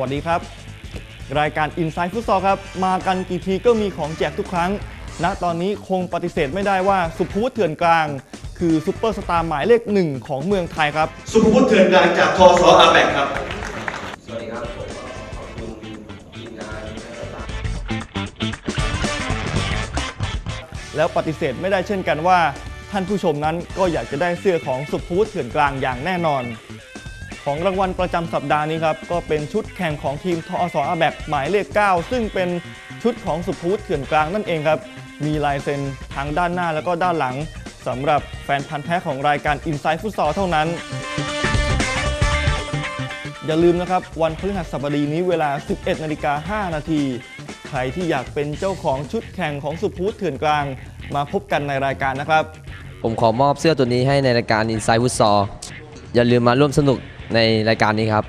วัสดีครับ รายการ Inside Football ครับ มากันกี่ทีก็มีของแจกทุกครั้งณตอนนี้คงปฏิเสธไม่ได้ว่าสุภวุฒิเถื่อนกลาง คือซุปเปอร์สตาร์หมายเลขหนึ่งของเมืองไทยครับสุภวุฒิเถื่อนกลางจากทอสออาแบกครับสวัสดีครับผมก็ขอบคุณทีมงานและสตาฟแล้วปฏิเสธไม่ได้เช่นกันว่า ท่านผู้ชมนั้นก็อยากจะได้เสื้อของสุภวุฒิเถื่อนกลางอย่างแน่นอน ของรางวัลประจำสัปดาห์นี้ครับก็เป็นชุดแข่งของทีมทอสอาแบกหมายเลข 9 ซึ่งเป็นชุดของสุภวุฒิเถื่อนกลางนั่นเองครับ มีลายเซ็นทั้งด้านหน้าแล้วก็ด้านหลังสำหรับแฟนพันธ์แท้ของรายการ Inside Football เท่านั้น อย่าลืมนะครับ วันพฤหัสบดีนี้เวลา 11นาฬิกา5นาทีใครที่อยากเป็นเจ้าของชุดแข่งของสุภวุฒิเถื่อนกลาง มาพบกันในรายการนะครับ ผมขอมอบเสื้อตัวนี้ให้ในรายการ Inside Football อย่าลืมมาร่วมสนุก ในรายการนี้ครับ